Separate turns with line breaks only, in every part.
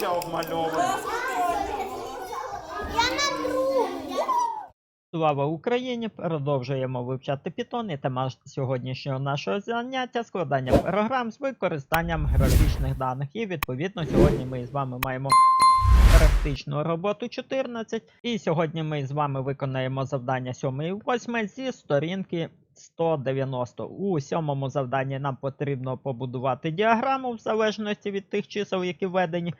обличчя обмальоване.
Я на другу.
Слава Україні! Продовжуємо вивчати Python і тема сьогоднішнього нашого заняття складання програм з використанням графічних даних. І відповідно сьогодні ми з вами маємо практичну роботу 14. І сьогодні ми з вами виконаємо завдання 7 і 8 зі сторінки 190. У сьомому завданні нам потрібно побудувати діаграму в залежності від тих чисел, які введені.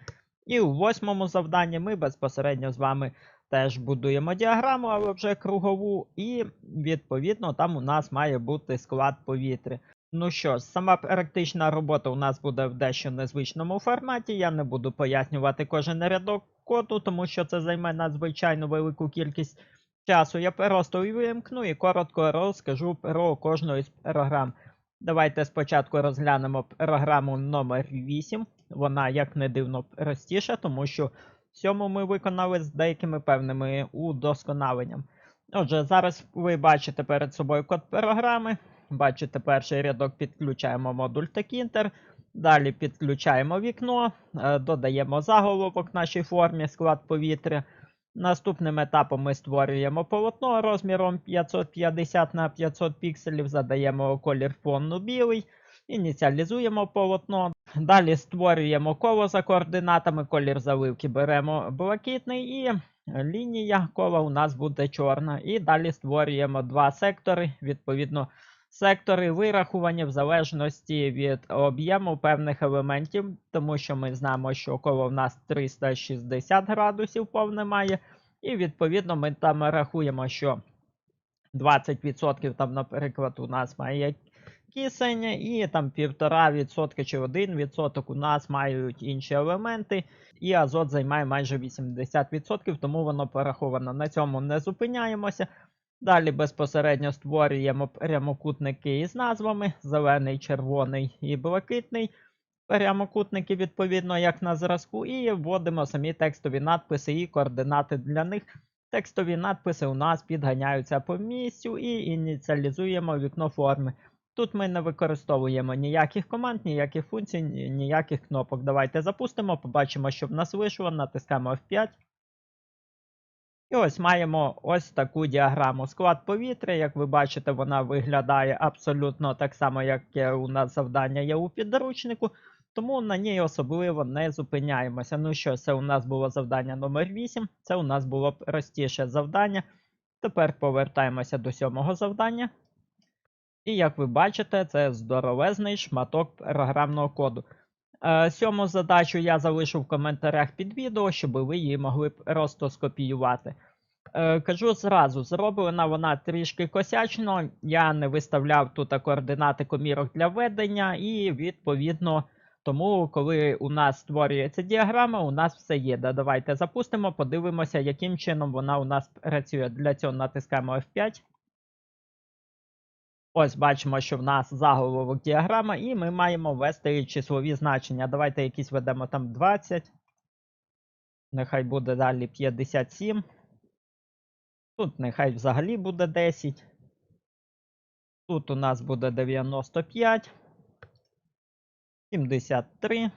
І у восьмому завданні ми безпосередньо з вами теж будуємо діаграму, але вже кругову, і відповідно там у нас має бути склад повітря. Ну що сама практична робота у нас буде в дещо незвичному форматі. Я не буду пояснювати кожен рядок коду, тому що це займе надзвичайно велику кількість часу. Я просто вимкну і коротко розкажу про кожну із програм. Давайте спочатку розглянемо програму номер 8. Вона, як не дивно, простіша, тому що Сьому ми виконали з деякими певними удосконаленням. Отже, зараз ви бачите перед собою код програми. Бачите, перший рядок підключаємо модуль Tkinter. Далі підключаємо вікно, е, додаємо заголовок нашій формі, склад повітря. Наступним етапом ми створюємо полотно розміром 550 на 500 пікселів, задаємо колір фону білий, ініціалізуємо полотно. Далі створюємо коло за координатами, колір заливки беремо блакитний і лінія кола у нас буде чорна. І далі створюємо два сектори. Відповідно, сектори вирахування в залежності від об'єму певних елементів, тому що ми знаємо, що коло в нас 360 градусів повне має. І відповідно ми там рахуємо, що 20% там, наприклад, у нас має кисень, і там 1,5% чи 1% у нас мають інші елементи, і азот займає майже 80%, тому воно пораховано. На цьому не зупиняємося. Далі безпосередньо створюємо прямокутники із назвами: зелений, червоний і блакитний. Прямокутники, відповідно, як на зразку, і вводимо самі текстові надписи і координати для них. Текстові надписи у нас підганяються по місцю і ініціалізуємо вікно форми. Тут ми не використовуємо ніяких команд, ніяких функцій, ніяких кнопок. Давайте запустимо, побачимо, що в нас вийшло, натискаємо F5. І ось маємо ось таку діаграму. Склад повітря, як ви бачите, вона виглядає абсолютно так само, як у нас завдання є у підручнику, тому на ній особливо не зупиняємося. Ну що, це у нас було завдання номер 8 це у нас було простіше завдання. Тепер повертаємося до сьомого завдання. І як ви бачите, це здоровезний шматок програмного коду. Е, Сьому задачу я залишу в коментарях під відео, щоб ви її могли просто скопіювати. Е, Кажу зразу, зроблена вона трішки косячно. Я не виставляв тут координати комірок для ведення, і відповідно, тому, коли у нас створюється діаграма, у нас все є. Да, Давайте запустимо, подивимося, яким чином вона у нас працює. Для цього натискаємо F5. Ось бачимо, що в нас заголовок діаграма, і ми маємо ввести числові значення. Давайте якісь ведемо там 20. Нехай буде далі 57. Тут нехай взагалі буде 10. Тут у нас буде 95. 73.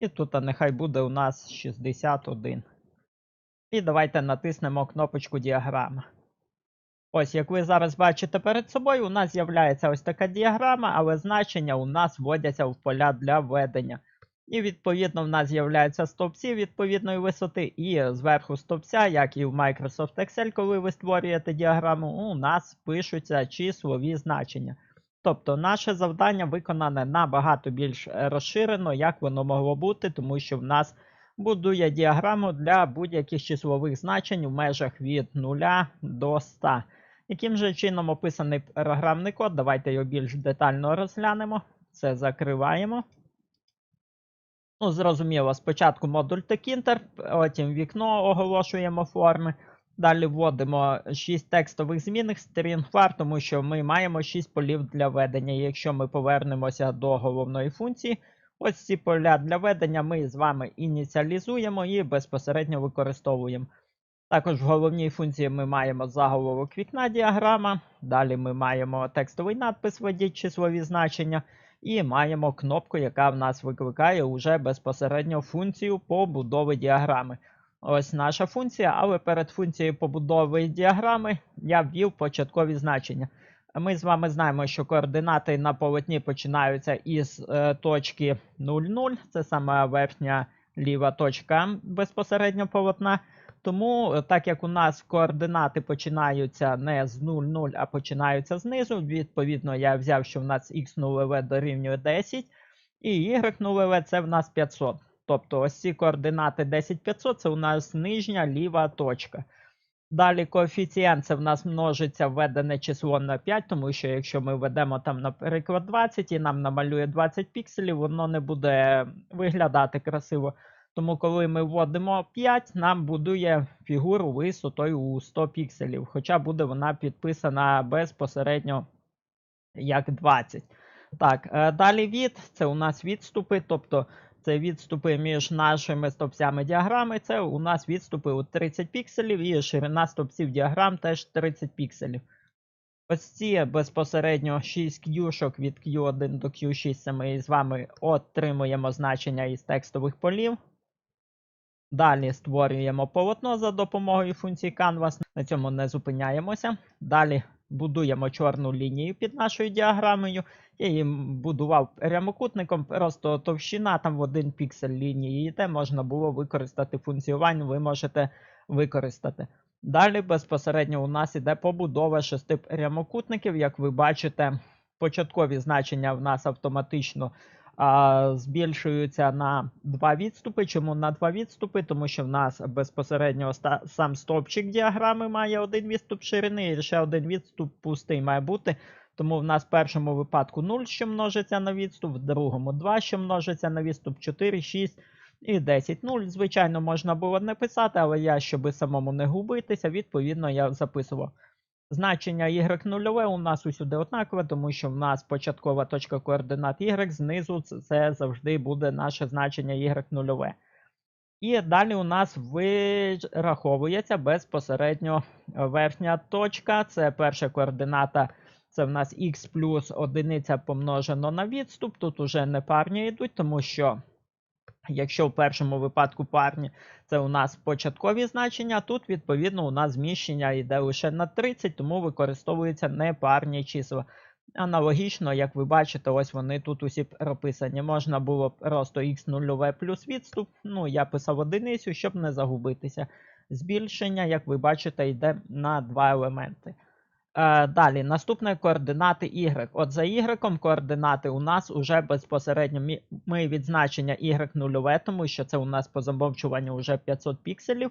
І тут нехай буде у нас 61. І давайте натиснемо кнопочку діаграма. Ось, як ви зараз бачите перед собою, у нас з'являється ось така діаграма, але значення у нас вводяться в поля для введення. І відповідно в нас з'являються стовпці відповідної висоти, і зверху стовпця, як і в Microsoft Excel, коли ви створюєте діаграму, у нас пишуться числові значення. Тобто наше завдання виконане набагато більш е, розширено, як воно могло бути, тому що в нас будує діаграму для будь-яких числових значень в межах від 0 до 100. Яким же чином описаний програмний код? Давайте його більш детально розглянемо. Це закриваємо. Ну, зрозуміло, спочатку модуль Tkinter, потім вікно оголошуємо форми. Далі вводимо 6 текстових змінних var, тому що ми маємо 6 полів для ведення. Якщо ми повернемося до головної функції, ось ці поля для ведення ми з вами ініціалізуємо і безпосередньо використовуємо. Також в головній функції ми маємо заголовок вікна діаграма. Далі ми маємо текстовий надпис, введіть числові значення. І маємо кнопку, яка в нас викликає уже безпосередньо функцію побудови діаграми. Ось наша функція, але перед функцією побудови діаграми я ввів початкові значення. Ми з вами знаємо, що координати на полотні починаються із е, точки 0,0, це саме верхня ліва точка безпосередньо полотна. Тому, е, так як у нас координати починаються не з 0,0, а починаються знизу, відповідно, я взяв, що в нас x0v дорівнює 10, і y0v це в нас 500. Тобто ось ці координати 10500 це у нас нижня ліва точка. Далі коефіцієнт це в нас множиться введене число на 5, тому що якщо ми введемо там, наприклад, 20 і нам намалює 20 пікселів, воно не буде виглядати красиво. Тому, коли ми вводимо 5, нам будує фігуру висотою у 100 пікселів, хоча буде вона підписана безпосередньо як 20. Так, е, далі від це у нас відступи, тобто це відступи між нашими стовпцями діаграми. Це у нас відступи у 30 пікселів, і ширина стовпців діаграм теж 30 пікселів. Ось ці безпосередньо 6 к'юшок від Q1 до Q6 ми з вами отримуємо значення із текстових полів. Далі створюємо полотно за допомогою функції Canvas. На цьому не зупиняємося. Далі будуємо чорну лінію під нашою діаграмою. Я її будував прямокутником, просто товщина там в один піксель лінії, і можна було використати функціювання, ви можете використати. Далі безпосередньо у нас іде побудова шести прямокутників. Як ви бачите, початкові значення в нас автоматично збільшуються на два відступи. Чому на два відступи? Тому що в нас безпосередньо сам стовпчик діаграми має один відступ ширини, і ще один відступ пустий має бути. Тому в нас в першому випадку 0, що множиться на відступ, в другому 2, що множиться на відступ, 4, 6 і 10. 0, звичайно, можна було не писати, але я, щоб самому не губитися, відповідно, я записував. Значення y0 у нас усюди однакове, тому що в нас початкова точка координат y знизу це- завжди буде наше значення y0. І далі у нас вираховується безпосередньо верхня точка. Це перша координата, це в нас x плюс одиниця помножено на відступ. Тут уже не парні йдуть, тому що якщо в першому випадку парні це у нас початкові значення, тут відповідно у нас зміщення йде лише на 30, тому використовуються непарні числа. Аналогічно, як ви бачите, ось вони тут усі прописані. Можна було просто x0 плюс відступ. Ну, я писав одиницю, щоб не загубитися. Збільшення, як ви бачите, йде на два елементи. Е, далі, наступне координати y. От за y координати у нас уже безпосередньо ми від значення y0, тому що це у нас по замовчуванню вже 500 пікселів.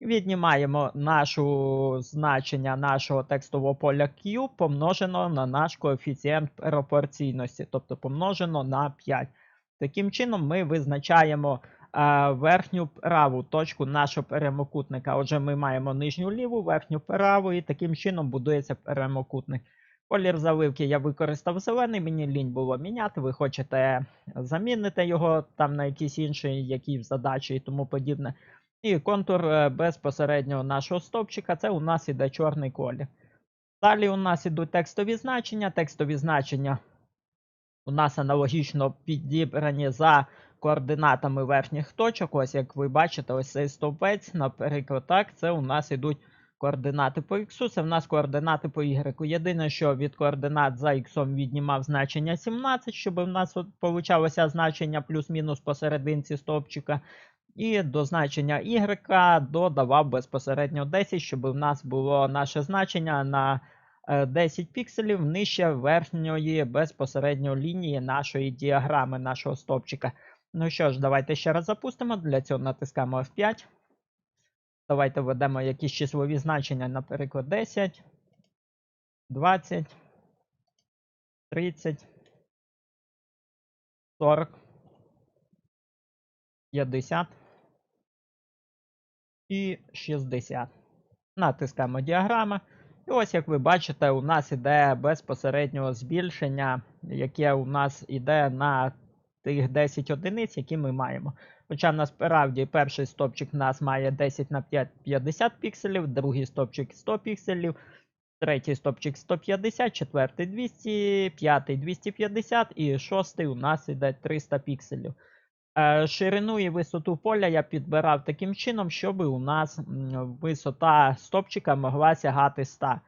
Віднімаємо нашу значення нашого текстового поля Q помножено на наш коефіцієнт пропорційності, тобто помножено на 5. Таким чином, ми визначаємо верхню праву точку нашого прямокутника. Отже, ми маємо нижню ліву, верхню праву, і таким чином будується прямокутник. Колір заливки я використав зелений, мені лінь було міняти. Ви хочете замінити його там на якийсь інший, який задачі і тому подібне. І контур е, безпосередньо нашого стовпчика це у нас іде чорний колір. Далі у нас ідуть текстові значення. Текстові значення у нас аналогічно підібрані за координатами верхніх точок. Ось як ви бачите, ось цей стовпець, наприклад, так, це у нас ідуть координати по x, це в нас координати по y. Єдине, що від координат за x віднімав значення 17, щоб у нас от получалося значення плюс-мінус посерединці стовпчика. І до значення y додавав безпосередньо 10, щоб у нас було наше значення на е, 10 пікселів нижче верхньої безпосередньо лінії нашої діаграми, нашого стовпчика. Ну що ж, давайте ще раз запустимо. Для цього натискаємо F5. Давайте введемо якісь числові значення, наприклад, 10, 20, 30, 40, 50 і 60. Натискаємо діаграма. І ось, як ви бачите, у нас іде безпосередньо збільшення, яке у нас іде на тих 10 одиниць, які ми маємо. Хоча насправді перший стопчик у нас має 10 на 5 50 пікселів, другий стопчик 100 пікселів, третій стопчик 150, четвертий 200, п'ятий 250 і шостий у нас іде 300 пікселів. Е, Ширину і висоту поля я підбирав таким чином, щоб у нас висота стопчика могла сягати 100.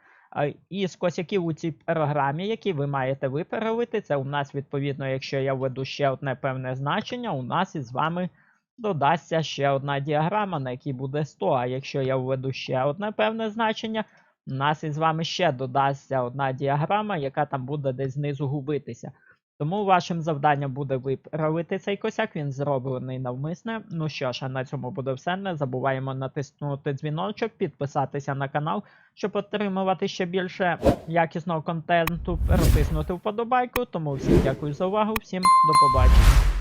І з косяків у цій програмі, які ви маєте виправити, це у нас відповідно, якщо я введу ще одне певне значення, у нас із вами додасться ще одна діаграма, на якій буде 100. А якщо я введу ще одне певне значення, у нас із вами ще додасться одна діаграма, яка там буде десь знизу губитися. Тому вашим завданням буде виправити цей косяк, він зроблений навмисне. Ну що ж, а на цьому буде все. Не забуваємо натиснути дзвіночок, підписатися на канал, щоб отримувати ще більше якісного контенту, протиснути вподобайку. Тому всім дякую за увагу, всім до побачення.